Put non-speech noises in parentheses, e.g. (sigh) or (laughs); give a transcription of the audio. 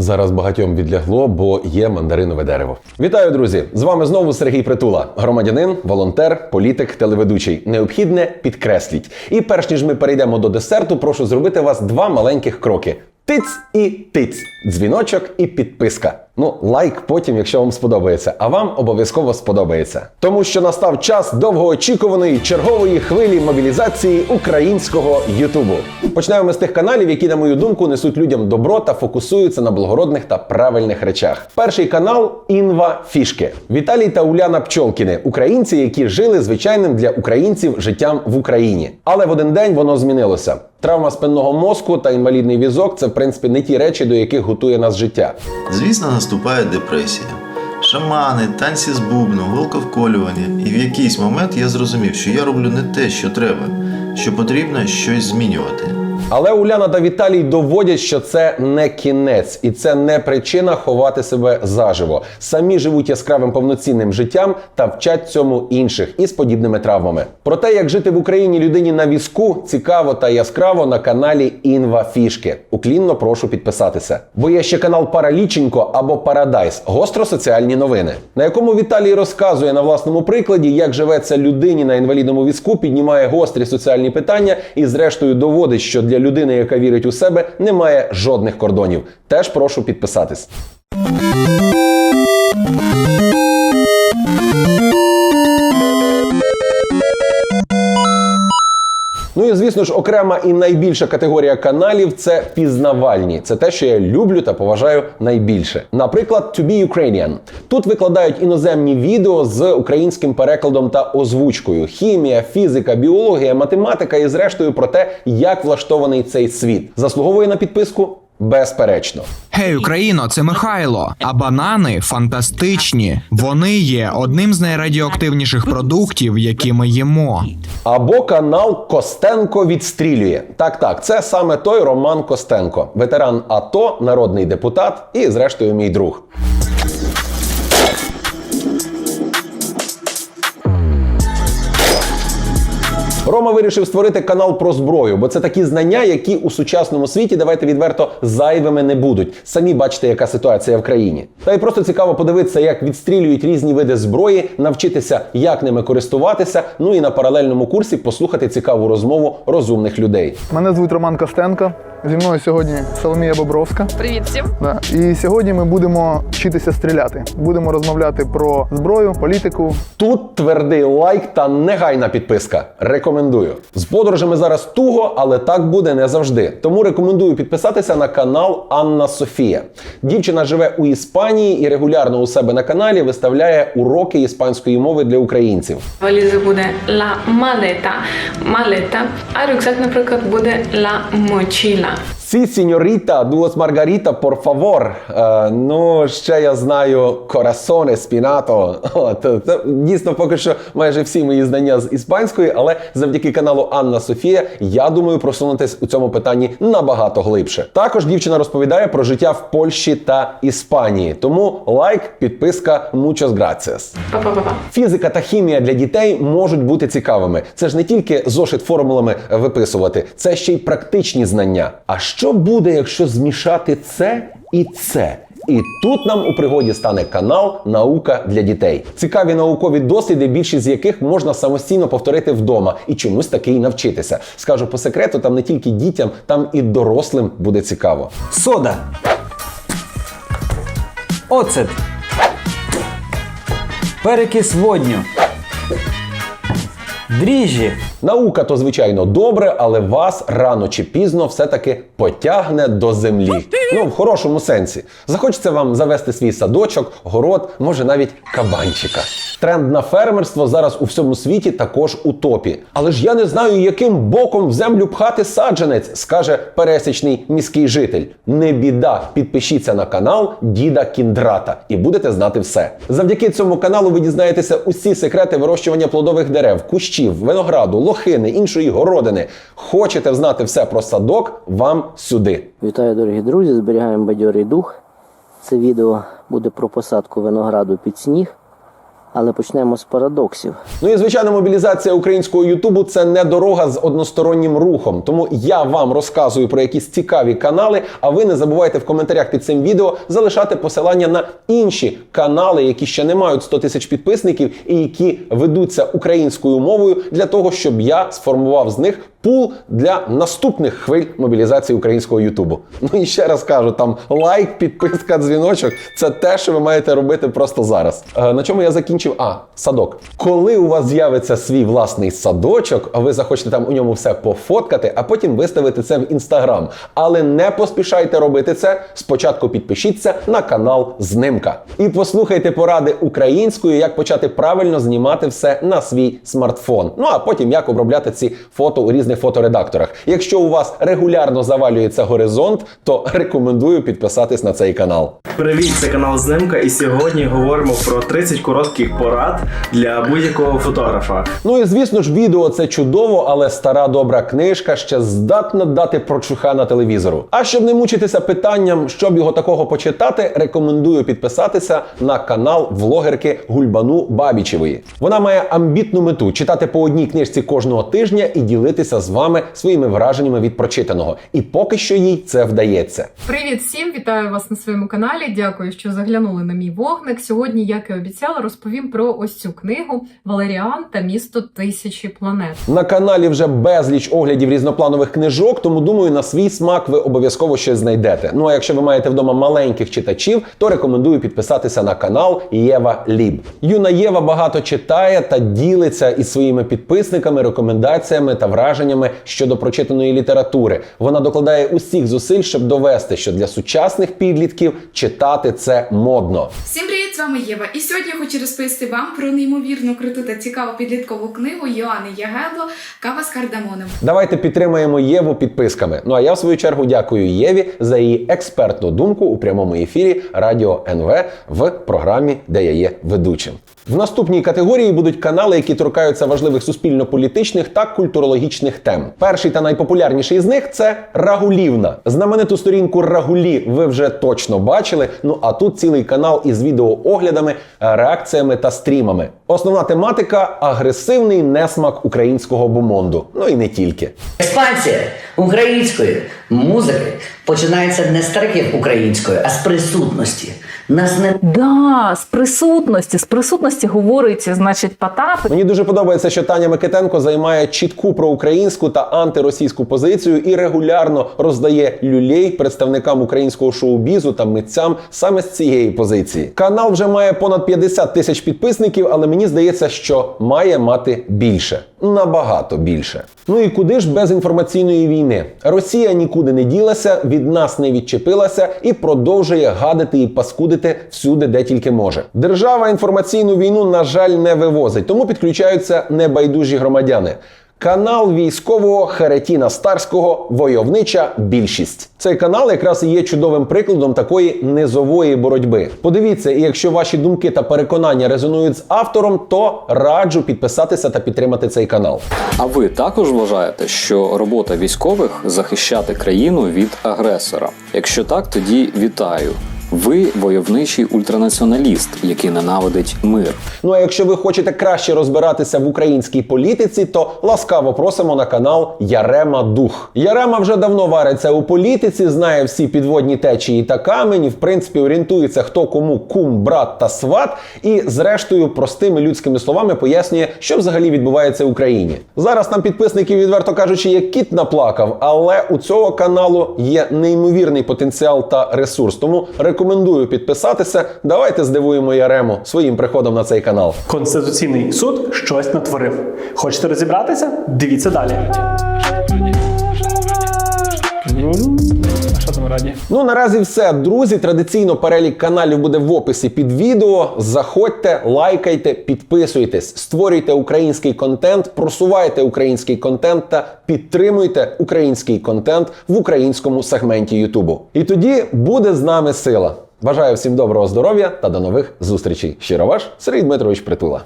Зараз багатьом відлягло, бо є мандаринове дерево. Вітаю, друзі! З вами знову Сергій Притула, громадянин, волонтер, політик, телеведучий. Необхідне підкресліть. І перш ніж ми перейдемо до десерту, прошу зробити вас два маленьких кроки. Тиць і тиць, дзвіночок і підписка. Ну, лайк потім, якщо вам сподобається, а вам обов'язково сподобається. Тому що настав час довгоочікуваної чергової хвилі мобілізації українського Ютубу. Ми з тих каналів, які, на мою думку, несуть людям добро та фокусуються на благородних та правильних речах. Перший канал Інва Фішки. Віталій та Уляна Пчолкіни, українці, які жили звичайним для українців життям в Україні. Але в один день воно змінилося. Травма спинного мозку та інвалідний візок це в принципі не ті речі, до яких готує нас життя. Звісно, наступає депресія. Шамани, танці з бубном, голковколювання. І в якийсь момент я зрозумів, що я роблю не те, що треба, що потрібно щось змінювати. Але Уляна та Віталій доводять, що це не кінець, і це не причина ховати себе заживо. Самі живуть яскравим повноцінним життям та вчать цьому інших із подібними травмами. Про те, як жити в Україні людині на візку, цікаво та яскраво на каналі Інва Фішки. Уклінно прошу підписатися. Бо є ще канал Параліченько або Парадайс гостро соціальні новини, на якому Віталій розказує на власному прикладі, як живеться людині на інвалідному візку, піднімає гострі соціальні питання і, зрештою, доводить, що для людини, яка вірить у себе, немає жодних кордонів. Теж прошу підписатись. Ну і звісно ж, окрема і найбільша категорія каналів це пізнавальні. Це те, що я люблю та поважаю найбільше. Наприклад, To Be Ukrainian. Тут викладають іноземні відео з українським перекладом та озвучкою: хімія, фізика, біологія, математика і зрештою про те, як влаштований цей світ. Заслуговує на підписку. Безперечно, Гей, Україно, це Михайло. А банани фантастичні. Вони є одним з найрадіоактивніших продуктів, які ми їмо. або канал Костенко відстрілює. Так, так, це саме той Роман Костенко, ветеран АТО, народний депутат і, зрештою, мій друг. Рома вирішив створити канал про зброю, бо це такі знання, які у сучасному світі, давайте відверто, зайвими не будуть. Самі бачите, яка ситуація в країні. Та й просто цікаво подивитися, як відстрілюють різні види зброї, навчитися, як ними користуватися. Ну і на паралельному курсі послухати цікаву розмову розумних людей. Мене звуть Роман Костенко. Зі мною сьогодні Соломія Бобровська. Привіт всім. Да. І сьогодні ми будемо вчитися стріляти. Будемо розмовляти про зброю, політику. Тут твердий лайк та негайна підписка. Рекомендую. З подорожами зараз туго, але так буде не завжди. Тому рекомендую підписатися на канал Анна Софія. Дівчина живе у Іспанії і регулярно у себе на каналі виставляє уроки іспанської мови для українців. Валізи буде la maleta, maleta, а рюкзак, наприклад, буде la mochila. Сі, сіньоріта, дуос Маргаріта, por favor. Е, ну, ще я знаю корасоне, спінато. От, це дійсно поки що майже всі мої знання з іспанської, але завдяки каналу Анна Софія я думаю просунутись у цьому питанні набагато глибше. Також дівчина розповідає про життя в Польщі та Іспанії. Тому лайк, підписка, muchas gracias. Фізика та хімія для дітей можуть бути цікавими. Це ж не тільки зошит формулами виписувати, це ще й практичні знання. А що буде, якщо змішати це і це? І тут нам у пригоді стане канал Наука для дітей. Цікаві наукові досліди, більшість з яких можна самостійно повторити вдома і чомусь таки й навчитися. Скажу по секрету, там не тільки дітям, там і дорослим буде цікаво. Сода. Оцет. Перекис водню. Дріжджі. Наука то звичайно добре, але вас рано чи пізно все-таки потягне до землі. Ну, в хорошому сенсі. Захочеться вам завести свій садочок, город, може навіть кабанчика. Тренд на фермерство зараз у всьому світі також у топі. Але ж я не знаю, яким боком в землю пхати саджанець, скаже пересічний міський житель. Не біда, підпишіться на канал Діда Кіндрата і будете знати все. Завдяки цьому каналу ви дізнаєтеся усі секрети вирощування плодових дерев, кущів, винограду, лохини, іншої городини. Хочете знати все про садок? Вам сюди. Вітаю, дорогі друзі! Зберігаємо бадьорий дух. Це відео буде про посадку винограду під сніг. Але почнемо з парадоксів. Ну і звичайно, мобілізація українського Ютубу це не дорога з одностороннім рухом. Тому я вам розказую про якісь цікаві канали. А ви не забувайте в коментарях під цим відео залишати посилання на інші канали, які ще не мають 100 тисяч підписників і які ведуться українською мовою, для того, щоб я сформував з них пул для наступних хвиль мобілізації українського Ютубу. (laughs) Ну і ще раз кажу: там лайк, підписка, дзвіночок це те, що ви маєте робити просто зараз. Е, на чому я закінчив? А, садок. Коли у вас з'явиться свій власний садочок, а ви захочете там у ньому все пофоткати, а потім виставити це в інстаграм. Але не поспішайте робити це. Спочатку підпишіться на канал Знимка і послухайте поради українською, як почати правильно знімати все на свій смартфон. Ну а потім як обробляти ці фото у різних фоторедакторах. Якщо у вас регулярно завалюється горизонт, то рекомендую підписатись на цей канал. Привіт, це канал Знимка, і сьогодні говоримо про 30 коротких порад для будь-якого фотографа. Ну і звісно ж, відео це чудово, але стара добра книжка ще здатна дати прочуха на телевізору. А щоб не мучитися питанням, щоб його такого почитати, рекомендую підписатися на канал влогерки Гульбану Бабічевої. Вона має амбітну мету читати по одній книжці кожного тижня і ділитися з вами своїми враженнями від прочитаного. І поки що їй це вдається. Привіт всім! Вітаю вас на своєму каналі. Дякую, що заглянули на мій вогник. Сьогодні, як і обіцяла, розповім про ось цю книгу Валеріан та місто тисячі планет. На каналі вже безліч оглядів різнопланових книжок, тому думаю, на свій смак ви обов'язково щось знайдете. Ну а якщо ви маєте вдома маленьких читачів, то рекомендую підписатися на канал Єва Ліб. Юна Єва багато читає та ділиться із своїми підписниками, рекомендаціями та враженнями щодо прочитаної літератури. Вона докладає усіх зусиль, щоб довести, що для сучасних підлітків читати це модно. Всім привіт, з вами Єва. І сьогодні я хочу розповісти вам про неймовірно круту та цікаву підліткову книгу Йоанни Ягедло Кава з кардамоном. Давайте підтримаємо Єву підписками. Ну а я в свою чергу дякую Єві за її експертну думку у прямому ефірі Радіо НВ в програмі, де я є ведучим. В наступній категорії будуть канали, які торкаються важливих суспільно-політичних та культурологічних тем. Перший та найпопулярніший з них це Рагулівна. Знамениту сторінку Рагулі ви вже точно бачили. Ну а тут цілий канал із відеооглядами, реакціями та стрімами. Основна тематика агресивний несмак українського бомонду. Ну і не тільки. Експансія української музики починається не з треків української, а з присутності. Нас не Да, з присутності, з присутності говорить, значить, Потап. Мені дуже подобається, що Таня Микитенко займає чітку проукраїнську та антиросійську позицію і регулярно роздає люлей представникам українського шоу-бізу та митцям саме з цієї позиції. Канал вже має понад 50 тисяч підписників, але мені здається, що має мати більше. Набагато більше. Ну і куди ж без інформаційної війни? Росія нікуди не ділася, від нас не відчепилася і продовжує гадити і паскудити всюди, де тільки може. Держава інформаційну війну, на жаль, не вивозить, тому підключаються небайдужі громадяни. Канал військового Херетіна Старського Войовнича більшість. Цей канал якраз є чудовим прикладом такої низової боротьби. Подивіться, і якщо ваші думки та переконання резонують з автором, то раджу підписатися та підтримати цей канал. А ви також вважаєте, що робота військових захищати країну від агресора? Якщо так, тоді вітаю. Ви войовничий ультранаціоналіст, який ненавидить мир. Ну а якщо ви хочете краще розбиратися в українській політиці, то ласкаво просимо на канал Ярема Дух. Ярема вже давно вариться у політиці, знає всі підводні течії та камені. В принципі, орієнтується хто кому кум, брат та сват, і зрештою простими людськими словами пояснює, що взагалі відбувається в Україні. Зараз там підписників, відверто кажучи, як кіт наплакав, але у цього каналу є неймовірний потенціал та ресурс. Тому рекомендую підписатися. Давайте здивуємо Ярему своїм приходом на цей канал. Конституційний суд щось натворив. Хочете розібратися? Дивіться далі. Що там раді? Ну наразі все, друзі. Традиційно перелік каналів буде в описі під відео. Заходьте, лайкайте, підписуйтесь, створюйте український контент, просувайте український контент та підтримуйте український контент в українському сегменті Ютубу. І тоді буде з нами сила. Бажаю всім доброго здоров'я та до нових зустрічей. Щиро ваш Сергій Дмитрович Притула.